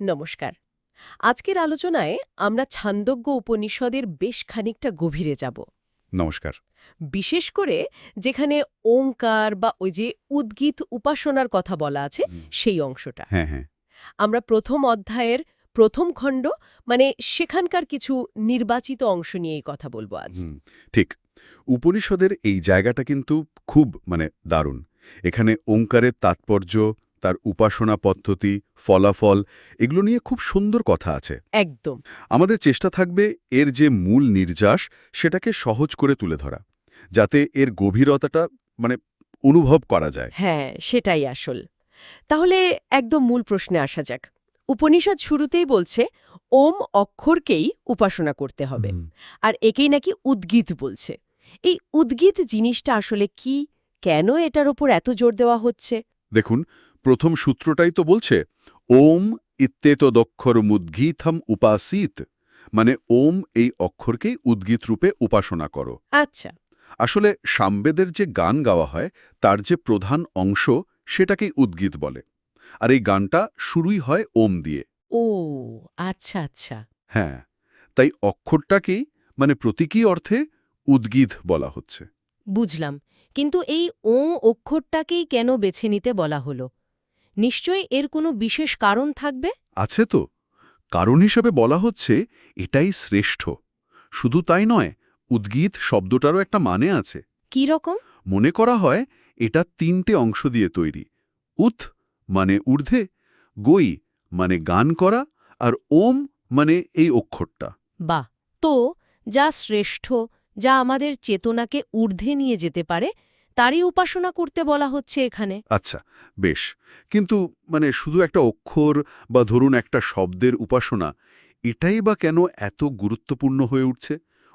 নমস্কার। আজকের আলোচনায় আমরা ছান্দোগ্য উপনিষদের বেশ খানিকটা গভীরে যাব। নমস্কার। বিশেষ করে যেখানে ওঙ্কার বা ওই যে উদ্গীত উপাসনার কথা বলা আছে সেই অংশটা। হ্যাঁ হ্যাঁ। আমরা প্রথম অধ্যায়ের প্রথম খণ্ড মানে সেখানকার কিছু নির্বাচিত অংশ নিয়েই কথা বলব আজ। ঠিক। উপনিষদের এই জায়গাটা কিন্তু খুব মানে দারুণ। এখানে ওঙ্কারের তাৎপর্য তার উপাসনা পদ্ধতি ফলাফল এগুলো নিয়ে খুব সুন্দর কথা আছে। একদম। আমাদের চেষ্টা থাকবে এর যে মূল নির্যাস সেটাকে সহজ করে তুলে ধরা যাতে এর গভীরতাটা মানে অনুভব করা যায়। হ্যাঁ সেটাই আসল। তাহলে একদম মূল প্রশ্নে আসা যাক। উপনিষদ শুরুতেই বলছে ওম অক্ষরকেই উপাসনা করতে হবে। আর একেই নাকি উদ্গীত বলছে। এই উদ্গীত জিনিসটা আসলে কি? কেন এটার ওপর এত জোর দেওয়া হচ্ছে? দেখুন প্রথম সূত্রটাই তো বলছে ওম ইত্তেত দক্ষর মুদ্গীথম উপাসিত। মানে ওম এই অক্ষরকেই উদ্গীত রূপে উপাসনা করো। আচ্ছা। আসলে সাম্বেদের যে গান গাওয়া হয় তার যে প্রধান অংশ সেটাকেই উদ্গীত বলে। আর এই গানটা শুরুই হয় ওম দিয়ে। ও আচ্ছা আচ্ছা। হ্যাঁ তাই অক্ষরটাকেই মানে প্রতীকী অর্থে উদ্গীত বলা হচ্ছে। বুঝলাম। কিন্তু এই ও অক্ষরটাকেই কেন বেছে নিতে বলা হলো? নিশ্চয়ই এর কোনো বিশেষ কারণ থাকবে? আছে তো। কারণ হিসেবে বলা হচ্ছে এটাই শ্রেষ্ঠ। শুধু তাই নয় উদ্গীত শব্দটারও একটা মানে আছে। কি রকম? মনে করা হয় এটা তিনটে অংশ দিয়ে তৈরি। উথ মানে ঊর্ধ্বে গই মানে গান করা আর ওম মানে এই অক্ষরটা। বা তো যা শ্রেষ্ঠ যা আমাদের চেতনাকে ঊর্ধ্বে নিয়ে যেতে পারে তারই উপাসনা করতে বলা হচ্ছে এখানে। আচ্ছা বেশ। কিন্তু মানে শুধু একটা অক্ষর বা ধরুন একটা শব্দের উপাসনা এটাই বা কেন এত গুরুত্বপূর্ণ হয়ে উঠছে?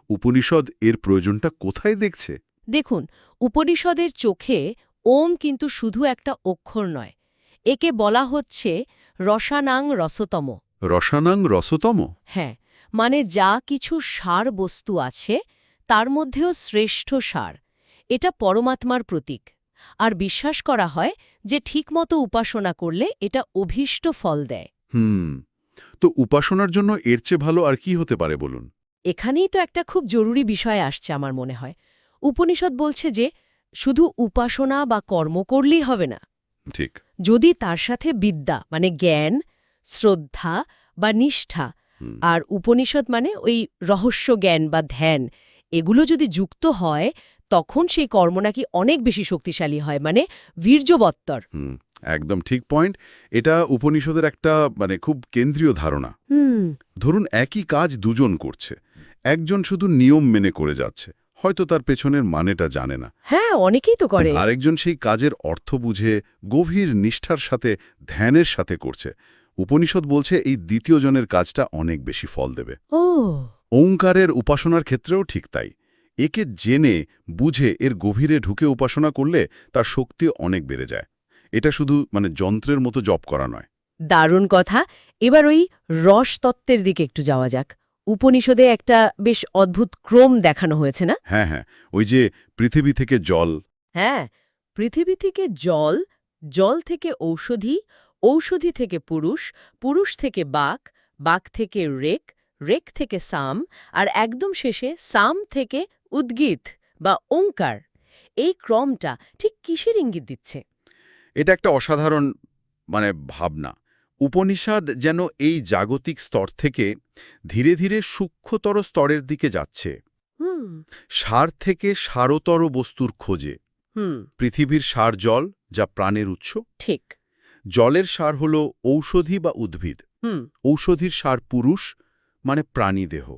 উপনিষদ এর প্রয়োজনটা কোথায় দেখছে? দেখুন উপনিষদের চোখে ওম কিন্তু শুধু একটা অক্ষর নয় একে বলা হচ্ছে রসানাং রসতম। রসানাং রসতম? হ্যাঁ মানে যা কিছু সার বস্তু আছে তার মধ্যেও শ্রেষ্ঠ সার। এটা পরমাত্মার প্রতীক। আর বিশ্বাস করা হয় যে ঠিকমতো উপাসনা করলে এটা অভীষ্ট ফল দেয়। হুম তো উপাসনার জন্য এর চেয়ে ভালো আর কি হতে পারে বলুন? এখানেই তো একটা খুব জরুরি বিষয় আসছে আমার মনে হয়। উপনিষদ বলছে যে শুধু উপাসনা বা কর্ম করলেই হবে না। ঠিক। যদি তার সাথে বিদ্যা মানে জ্ঞান শ্রদ্ধা বা নিষ্ঠা আর উপনিষদ মানে ওই রহস্য জ্ঞান বা ধ্যান এগুলো যদি যুক্ত হয় তখন সেই কর্ম নাকি অনেক বেশি শক্তিশালী হয় মানে বীর্যবত্তর। হুম, একদম ঠিক পয়েন্ট এটা উপনিষদের একটা মানে খুব কেন্দ্রীয় ধারণা। ধরুন একই কাজ দুজন করছে একজন শুধু নিয়ম মেনে করে যাচ্ছে হয়তো তার পেছনের মানেটা জানে না। হ্যাঁ অনেকেই তো করে। আরেকজন সেই কাজের অর্থ বুঝে গভীর নিষ্ঠার সাথে ধ্যানের সাথে করছে। উপনিষদ বলছে এই দ্বিতীয় জনের কাজটা অনেক বেশি ফল দেবে। ও। ওঙ্কারের উপাসনার ক্ষেত্রেও ঠিক তাই। একে জেনে বুঝে এর গভীরে ঢুকে উপাসনা করলে তার শক্তি অনেক বেড়ে যায়। এটা শুধু মানে যন্ত্রের মতো জপ করা নয়। দারুণ কথা। এবার ওই রস তত্ত্বের দিকে একটু যাওয়া যাক। উপনিষদে একটা বেশ অদ্ভুত ক্রম দেখানো হয়েছে না? হ্যাঁ হ্যাঁ। ওই যে পৃথিবী থেকে জল। হ্যাঁ পৃথিবী থেকে জল জল থেকে ঔষধি ঔষধি থেকে পুরুষ পুরুষ থেকে বাক বাক থেকে রেক রেক থেকে সাম আর একদম শেষে সাম থেকে উদ্গীত বা ওঙ্কার এই ক্রমটা ঠিক কিসের ইঙ্গিত দিচ্ছে? এটা একটা অসাধারণ মানে ভাবনা। উপনিষদ যেন এই জাগতিক স্তর থেকে ধীরে ধীরে সূক্ষ্মতর স্তরের দিকে যাচ্ছে। সার থেকে সারতর বস্তুর খোঁজে। হুম। পৃথিবীর সার জল যা প্রাণের উৎস। ঠিক। জলের সার হল ঔষধি বা উদ্ভিদ। হুম। ঔষধির সার পুরুষ মানে প্রাণীদেহ।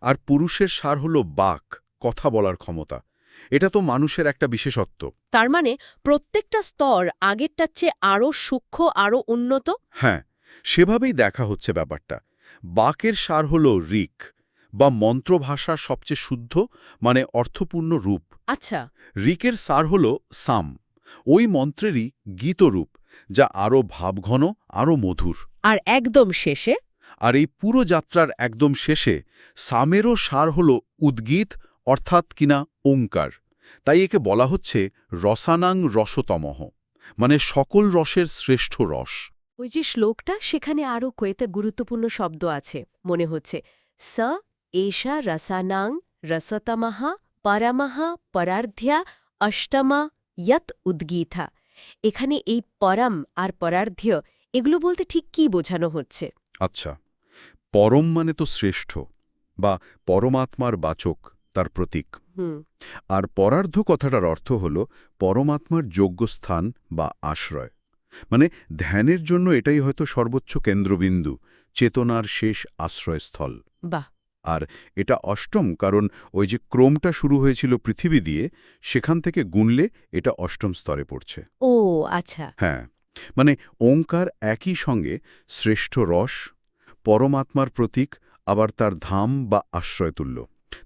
আর পুরুষের সার হল বাক। কথা বলার ক্ষমতা। এটা তো মানুষের একটা বিশেষত্ব। তার মানে প্রত্যেকটা স্তর আগেরটার চেয়ে আরও সূক্ষ্ম আরও উন্নত? হ্যাঁ সেভাবেই দেখা হচ্ছে ব্যাপারটা। বাকের সার হল রিক বা মন্ত্রভাষার সবচেয়ে শুদ্ধ মানে অর্থপূর্ণ রূপ। আচ্ছা। রিকের সার হল সাম ওই মন্ত্রেরই গীতরূপ যা আরও ভাবঘন আরও মধুর। আর একদম শেষে? আর এই পুরো যাত্রার একদম শেষে সামেরও সার হল উদ্গীত অর্থাৎ কিনা ওঙ্কার। তাই একে বলা হচ্ছে রসানাং রসতমহ মানে সকল রসের শ্রেষ্ঠ রস। ওই যে শ্লোকটা সেখানে আরও কয়েতে গুরুত্বপূর্ণ শব্দ আছে। মনে হচ্ছে স এষা রসানাং রসতমহা পরমহা পরার্ধ্যা অষ্টমা ইয়ত উদ্গীথা। এখানে এই পরম আর পরার্ধ্য এগুলো বলতে ঠিক কি বোঝানো হচ্ছে? আচ্ছা পরম মানে তো শ্রেষ্ঠ বা পরমাত্মার বাচক। তার প্রতীক। আর পরার্ধ কথাটার অর্থ হল পরমাত্মার যোগ্য স্থান বা আশ্রয়। মানে ধ্যানের জন্য এটাই হয়তো সর্বোচ্চ কেন্দ্রবিন্দু চেতনার শেষ আশ্রয়স্থল। বাহ! আর এটা অষ্টম কারণ ওই যে ক্রমটা শুরু হয়েছিল পৃথিবী দিয়ে সেখান থেকে গুনলে এটা অষ্টম স্তরে পড়ছে। ও আচ্ছা। হ্যাঁ। মানে ওঙ্কার একই সঙ্গে শ্রেষ্ঠ রস পরমাত্মার প্রতীক আবার তার ধাম বা আশ্রয়তুল্য।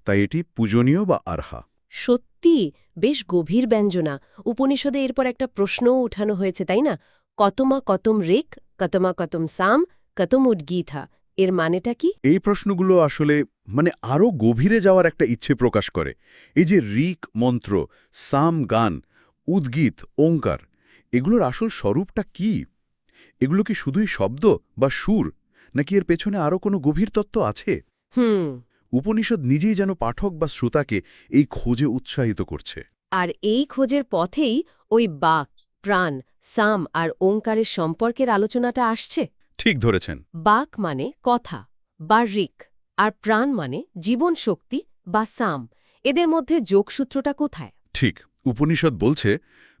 তাই এটি পূজনীয় বা আরহা। সত্যি বেশ গভীর ব্যঞ্জনা। উপনিষদে এরপর একটা প্রশ্নও উঠানো হয়েছে তাই না? কতমা কতম রেক কতমা কতম সাম কতম উদ্গীথা। এর মানেটা কি? এই প্রশ্নগুলো আসলে মানে আরও গভীরে যাওয়ার একটা ইচ্ছে প্রকাশ করে। এই যে রিক মন্ত্র সাম গান উদ্গীত ওঙ্কার এগুলোর আসল স্বরূপটা কি? এগুলো কি শুধুই শব্দ বা সুর নাকি এর পেছনে আরও কোনো গভীর তত্ত্ব আছে? হুম উপনিষদ নিজেই যেন পাঠক বা শ্রোতাকে এই খোঁজে উৎসাহিত করছে। আর এই খোঁজের পথেই ওই বাক প্রাণ সাম আর ওঙ্কারের সম্পর্কের আলোচনাটা আসছে। ঠিক ধরেছেন। বাক মানে কথা বা রিক আর প্রাণ মানে জীবন শক্তি বা সাম। এদের মধ্যে যোগসূত্রটা কোথায়? ঠিক উপনিষদ বলছে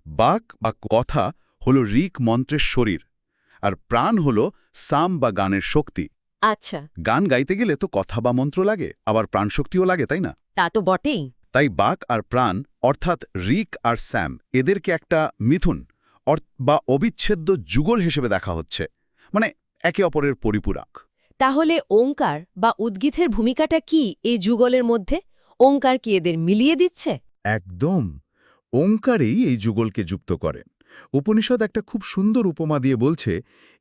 বাক বা কথা হল রিক মন্ত্রের শরীর আর প্রাণ হল সাম বা গানের শক্তি। আচ্ছা। গান গাইতে গেলে তো কথা বা মন্ত্র লাগে আবার প্রাণশক্তিও লাগে তাই না? তা তো বটেই। তাই বাক আর প্রাণ অর্থাৎ রিক আর স্যাম এদেরকে একটা মিথুন বা অবিচ্ছেদ্য যুগল হিসেবে দেখা হচ্ছে। মানে একে অপরের পরিপূরক। তাহলে ওঙ্কার বা উদ্গীতের ভূমিকাটা কি এই যুগলের মধ্যে? ওঙ্কার কি এদের মিলিয়ে দিচ্ছে? একদম। ওঙ্কারেই এই যুগলকে যুক্ত করেন। উপনিষদ একটা খুব সুন্দর উপমা দিয়ে বলছে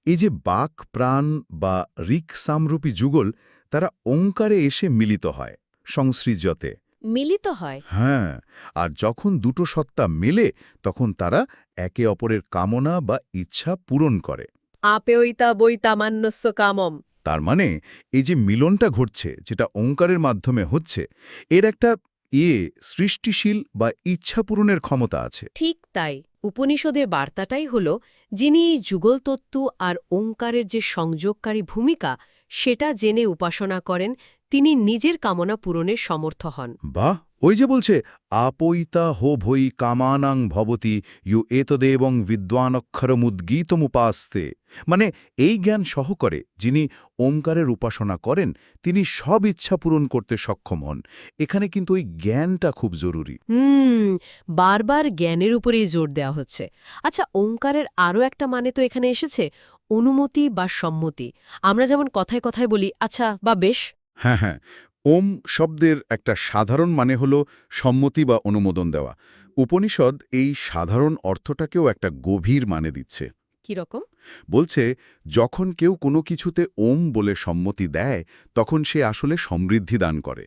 এই যে বাক প্রাণ বা রিক সামরূপী যুগল তারা ওঙ্কারে এসে মিলিত হয় সংসৃজতে মিলিত হয়? হ্যাঁ আর যখন দুটো সত্তা মেলে তখন তারা একে অপরের কামনা বা ইচ্ছা পূরণ করে। আপেয়িতা বৈতামান্যস্য কামম। তার মানে এই যে মিলনটা ঘটছে যেটা ওঙ্কারের মাধ্যমে হচ্ছে এর একটা ইয়ে সৃষ্টিশীল বা ইচ্ছা পূরণের ক্ষমতা আছে। ঠিক তাই। উপনিষদের বার্তাটাই হল, যিনি এই যুগলতত্ত্ব আর ওঙ্কারের যে সংযোগকারী ভূমিকা, সেটা জেনে উপাসনা করেন, তিনি নিজের কামনা পূরণের সমর্থ হন। বাহ! ওই যে বলছে আপৈতা হো ভৈ কামানাং ভবতি ইউ এতদেবং বিদ্বানক্ষরমুদ্গীতমুপাস্তে। মানে এই জ্ঞান সহকারে যিনি ওঙ্কারের উপাসনা করেন তিনি সব ইচ্ছা পূরণ করতে সক্ষম হন। এখানে কিন্তু ওই জ্ঞানটা খুব জরুরি। হুম বারবার জ্ঞানের উপরেই জোর দেওয়া হচ্ছে। আচ্ছা ওঙ্কারের আরও একটা মানে তো এখানে এসেছে অনুমতি বা সম্মতি। আমরা যেমন কথায় কথায় বলি আচ্ছা বা বেশ। হ্যাঁ হ্যাঁ। ওম শব্দের একটা সাধারণ মানে হল সম্মতি বা অনুমোদন দেওয়া। উপনিষদ এই সাধারণ অর্থটাকেও একটা গভীর মানে দিচ্ছে। কীরকম বলছে যখন কেউ কোনো কিছুতে ওম বলে সম্মতি দেয় তখন সে আসলে সমৃদ্ধি দান করে।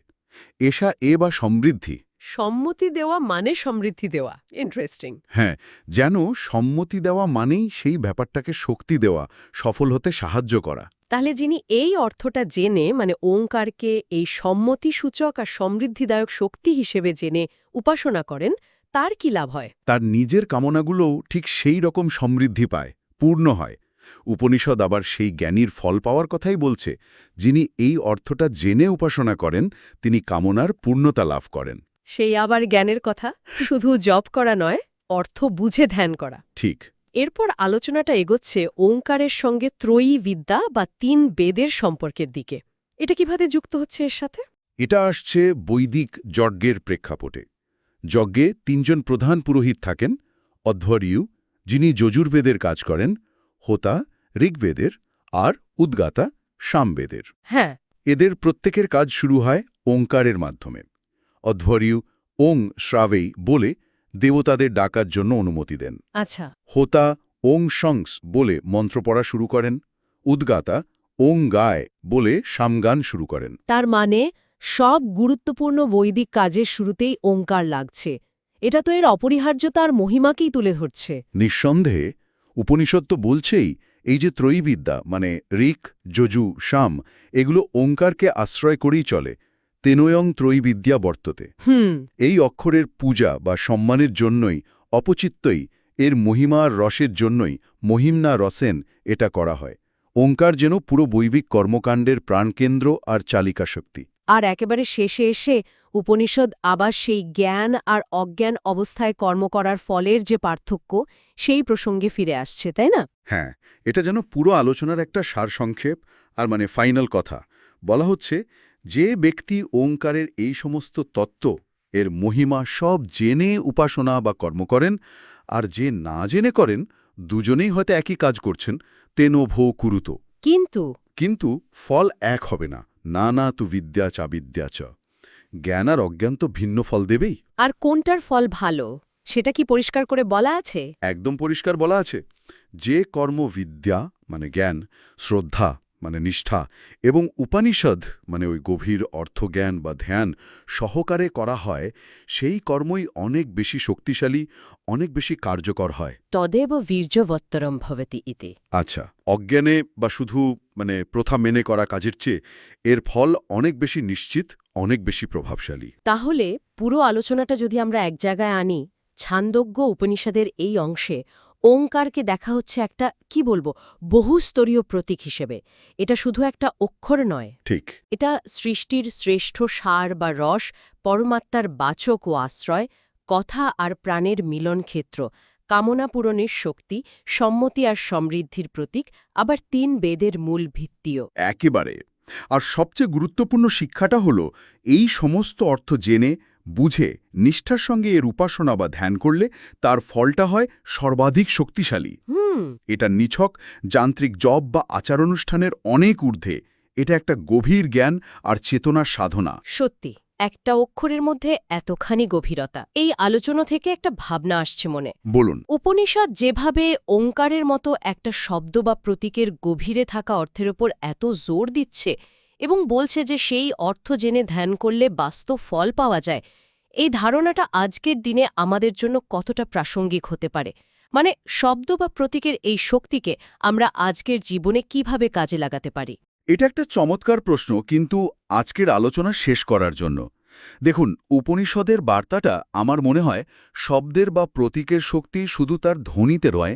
এসা এ বা সমৃদ্ধি। সম্মতি দেওয়া মানে সমৃদ্ধি দেওয়া। ইন্টারেস্টিং হ্যাঁ যেন সম্মতি দেওয়া মানেই সেই ব্যাপারটাকে শক্তি দেওয়া সফল হতে সাহায্য করা। তাহলে যিনি এই অর্থটা জেনে মানে ওঙ্কারকে এই সম্মতিসূচক আর সমৃদ্ধিদায়ক শক্তি হিসেবে জেনে উপাসনা করেন তার কি লাভ হয়? তার নিজের কামনাগুলোও ঠিক সেই রকম সমৃদ্ধি পায় পূর্ণ হয়। উপনিষদ আবার সেই জ্ঞানীর ফল পাওয়ার কথাই বলছে যিনি এই অর্থটা জেনে উপাসনা করেন তিনি কামনার পূর্ণতা লাভ করেন। সেই আবার জ্ঞানের কথা? শুধু জপ করা নয় অর্থ বুঝে ধ্যান করা। ঠিক। এরপর আলোচনাটা এগোচ্ছে ওঙ্কারের সঙ্গে ত্রয়ী বিদ্যা বা তিন বেদের সম্পর্কের দিকে। এটা কীভাবে যুক্ত হচ্ছে এর সাথে? এটা আসছে বৈদিক যজ্ঞের প্রেক্ষাপটে। যজ্ঞে তিনজন প্রধান পুরোহিত থাকেন অধ্বর্যু যিনি যজুর্বেদের কাজ করেন হোতা ঋগ্বেদের আর উদ্গাতা সামবেদের। হ্যাঁ। এদের প্রত্যেকের কাজ শুরু হয় ওঙ্কারের মাধ্যমে। অধ্বর্যু ওং শ্রাবেই বলে দেবতাদের ডাকার জন্য অনুমতি দেন। আচ্ছা। হোতা ওং শংস বলে মন্ত্র পড়া শুরু করেন উদ্গাতা ওং গায় বলে সামগান শুরু করেন। তার মানে সব গুরুত্বপূর্ণ বৈদিক কাজের শুরুতেই ওঙ্কার লাগছে। এটা তো এর অপরিহার্যতার মহিমাকেই তুলে ধরছে। নিঃসন্দেহে উপনিষদ তো বলছেই এই যে ত্রয়ীবিদ্যা মানে ঋক যজু শাম এগুলো ওঙ্কারকে আশ্রয় করেই চলে। তেনয়ং ত্রয়ীবিদ্যা বর্ততে। হুম। এই অক্ষরের পূজা বা সম্মানের জন্যই অপচিত্যই এর মহিমার রসের জন্যই মহিমনা রসেন এটা করা হয়। ওঙ্কার যেন পুরো বৈবিক কর্মকাণ্ডের প্রাণকেন্দ্র আর চালিকা শক্তি আর একেবারে শেষে এসে উপনিষদ আবার সেই জ্ঞান আর অজ্ঞান অবস্থায় কর্ম করার ফলের যে পার্থক্য সেই প্রসঙ্গে ফিরে আসছে তাই না? হ্যাঁ এটা যেন পুরো আলোচনার একটা সারসংক্ষেপ আর মানে ফাইনাল কথা। বলা হচ্ছে যে ব্যক্তি ওঙ্কারের এই সমস্ত তত্ত্ব এর মহিমা সব জেনে উপাসনা বা কর্ম করেন আর যে না জেনে করেন দুজনেই হয়তো একই কাজ করছেন তেনো ভো কুরুত। কিন্তু কিন্তু ফল এক হবে না না না তু বিদ্যা চা বিদ্যা চ। জ্ঞান আর অজ্ঞান তো ভিন্ন ফল দেবেই। আর কোনটার ফল ভালো সেটা কি পরিষ্কার করে বলা আছে? একদম পরিষ্কার বলা আছে। যে কর্ম বিদ্যা মানে জ্ঞান শ্রদ্ধা মানে নিষ্ঠা এবং উপনিষদ মানে ওই গভীর অর্থজ্ঞান বা ধ্যান সহকারে করা হয় সেই কর্মই অনেক বেশি শক্তিশালী অনেক বেশি কার্যকর হয়। তদেব বীর্যবত্তরম ভবতি ইতি। আচ্ছা অজ্ঞানে বা শুধু মানে প্রথা মেনে করা কাজের চেয়ে এর ফল অনেক বেশি নিশ্চিত অনেক বেশি প্রভাবশালী। তাহলে পুরো আলোচনাটা যদি আমরা এক জায়গায় আনি ছান্দজ্ঞ উপনিষদের এই অংশে ওঙ্কারকে দেখা হচ্ছে একটা কি বলব বহুস্তরীয় প্রতীক হিসেবে। এটা শুধু একটা অক্ষর নয়। ঠিক। এটা সৃষ্টির শ্রেষ্ঠ সার বা রস পরমাত্মার বাচক ও আশ্রয় কথা আর প্রাণের মিলন ক্ষেত্র কামনা পূরণের শক্তি সম্মতি আর সমৃদ্ধির প্রতীক আবার তিন বেদের মূল ভিত্তিও। একেবারে। আর সবচেয়ে গুরুত্বপূর্ণ শিক্ষাটা হলো এই সমস্ত অর্থ জেনে বুঝে নিষ্ঠার সঙ্গে এর উপাসনা বা ধ্যান করলে তার ফলটা হয় সর্বাধিক শক্তিশালী। হুম। এটা নিছক যান্ত্রিক জব বা আচার অনুষ্ঠানের অনেক ঊর্ধ্বে। এটা একটা গভীর জ্ঞান আর চেতনার সাধনা। সত্যি একটা অক্ষরের মধ্যে এতখানি গভীরতা এই আলোচনা থেকে একটা ভাবনা আসছে মনে। বলুন। উপনিষদ যেভাবে ওঙ্কারের মতো একটা শব্দ বা প্রতীকের গভীরে থাকা অর্থের ওপর এত জোর দিচ্ছে এবং বলছে যে সেই অর্থ জেনে ধ্যান করলে বাস্তব ফল পাওয়া যায়। এই ধারণাটা আজকের দিনে আমাদের জন্য কতটা প্রাসঙ্গিক হতে পারে? মানে শব্দ বা প্রতীকের এই শক্তিকে আমরা আজকের জীবনে কীভাবে কাজে লাগাতে পারি? এটা একটা চমৎকার প্রশ্ন, কিন্তু আজকের আলোচনা শেষ করার জন্য। দেখুন, উপনিষদের বার্তাটা আমার মনে হয় শব্দের বা প্রতীকের শক্তি শুধু তার ধ্বনিতে রয়,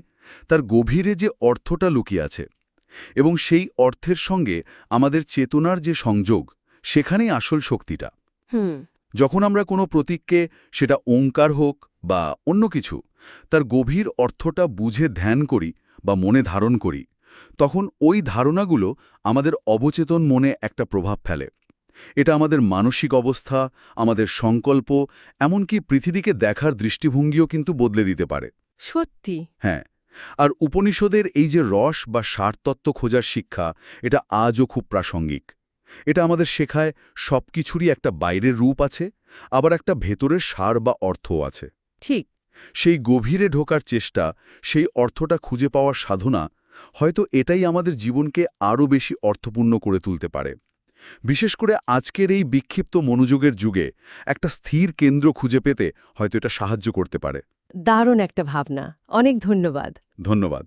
তার গভীরে যে অর্থটা লুকিয়ে আছে। এবং সেই অর্থের সঙ্গে আমাদের চেতনার যে সংযোগ সেখানেই আসল শক্তিটা। যখন আমরা কোনো প্রতীককে সেটা ওঙ্কার হোক বা অন্য কিছু তার গভীর অর্থটা বুঝে ধ্যান করি বা মনে ধারণ করি তখন ওই ধারণাগুলো আমাদের অবচেতন মনে একটা প্রভাব ফেলে। এটা আমাদের মানসিক অবস্থা আমাদের সংকল্প এমনকি পৃথিবীকে দেখার দৃষ্টিভঙ্গিও কিন্তু বদলে দিতে পারে। সত্যি? হ্যাঁ। আর উপনিষদের এই যে রস বা সারতত্ত্ব খোঁজার শিক্ষা এটা আজও খুব প্রাসঙ্গিক। এটা আমাদের শেখায় সব কিছুরই একটা বাইরের রূপ আছে আবার একটা ভেতরের সার বা অর্থও আছে। ঠিক। সেই গভীরে ঢোকার চেষ্টা সেই অর্থটা খুঁজে পাওয়ার সাধনা হয়তো এটাই আমাদের জীবনকে আরও বেশি অর্থপূর্ণ করে তুলতে পারে। বিশেষ করে আজকের এই বিক্ষিপ্ত মনোযোগের যুগে একটা স্থির কেন্দ্র খুঁজে পেতে হয়তো এটা সাহায্য করতে পারে। দারুণ একটা ভাবনা। অনেক ধন্যবাদ। ধন্যবাদ।